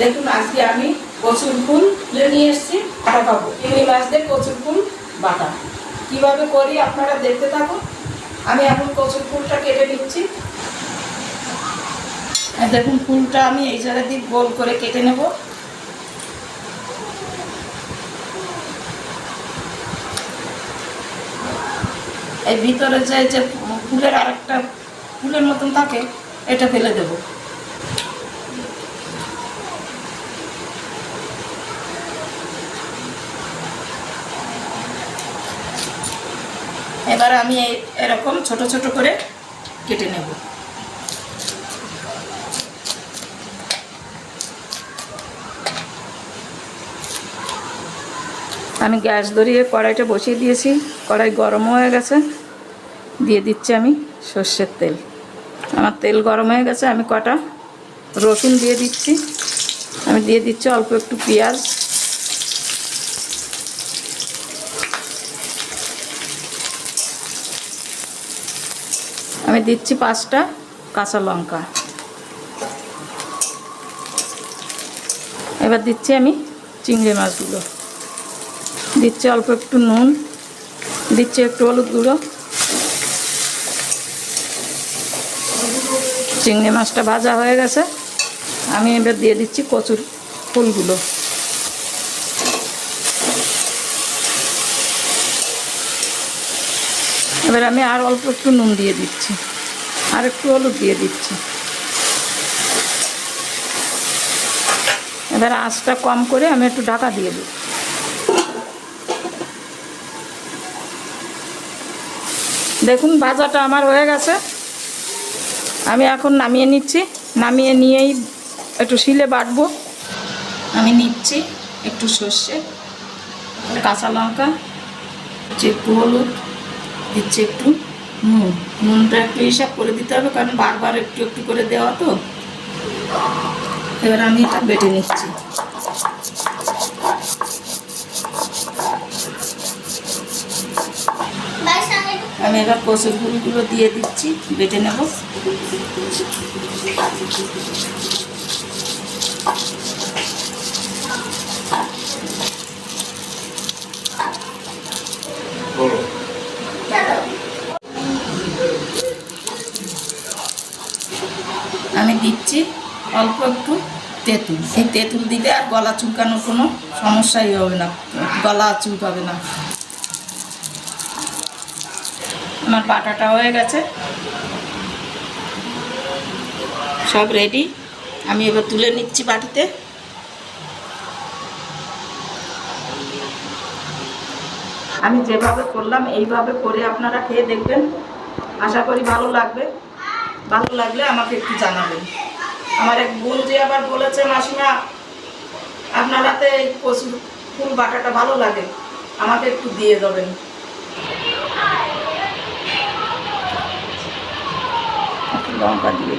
দেখুন, আজকে আমি কচুর ফুল নিয়ে এসেছি বাটা খাব চিংড়ি মাছ দিয়ে কচুর ফুল, বাটা। কীভাবে করি আপনারা দেখতে থাকুন। আমি এখন কচুর ফুলটা কেটে নিচ্ছি। দেখুন, ফুলটা আমি এই জায়গা দিয়ে গোল করে কেটে নেব। এই ভিতরে যে যে ফুলের আরেকটা ফুলের মতন থাকে, এটা ফেলে দেবো। এবার আমি এরকম ছোট ছোট করে কেটে নেব। আমি গ্যাস ধরিয়ে কড়াইটা বসিয়ে দিয়েছি। কড়াই গরম হয়ে গেছে। দিয়ে দিচ্ছি আমি সর্ষের তেল। আমার তেল গরম হয়ে গেছে। আমি কটা রসুন দিয়ে দিচ্ছি। আমি দিয়ে দিচ্ছি অল্প একটু পেঁয়াজ। আমি দিচ্ছি পাঁচটা কাঁচা লঙ্কা। এবার দিচ্ছি আমি চিংড়ি মাছগুলো। দিচ্ছি অল্প একটু নুন, দিচ্ছি একটু হলুদ গুঁড়ো। চিংড়ি মাছটা ভাজা হয়ে গেছে। আমি এবার দিয়ে দিচ্ছি কচুর ফুলগুলো। এবার আমি আর অল্প একটু নুন দিয়ে দিচ্ছি। আর একটু হলুদ দিয়ে দিচ্ছি। এবার আঁচটা কম করে আমি একটু ঢাকা দিয়ে দিই দেখুন, ভাজাটা আমার হয়ে গেছে। আমি এখন নামিয়ে নিচ্ছি। নামিয়ে নিয়েই একটু শিলে বাটবো। আমি নিচ্ছি একটু সর্ষে, কাঁচা লঙ্কা, একটু হলুদ। দিচ্ছি একটু। নুন নুনটা একটু হিসাব করে দিতে হবে, কারণ বারবার একটু একটু করে দেওয়া তো। এবার আমি এটা বেটে নিচ্ছি। আমি এবার কচুর ফুলগুলো দিয়ে দিচ্ছি, বেটে নেব। দিচ্ছি, অল্প একটু তেঁতুল। এই তেঁতুল দিলে আর গলা চুলকানোর কোনো সমস্যাই হবে না, গলা চুলকাবে না। আমার বাটাটা হয়ে গেছে। সব রেডি আমি এবার তুলে নিচ্ছি বাটিতে। আমি যেভাবে করলাম, এইভাবে করে আপনারা খেয়ে দেখবেন। আশা করি ভালো লাগবে। ভালো লাগলে আমাকে একটু জানাবেন আমার এক বোন যে আবার বলেছে, মাসিমা, আপনার হাতে এই কচুর ফুল বাটাটা ভালো লাগে, আমাকে একটু দিয়ে দেবেন লঙ্কা দিয়ে।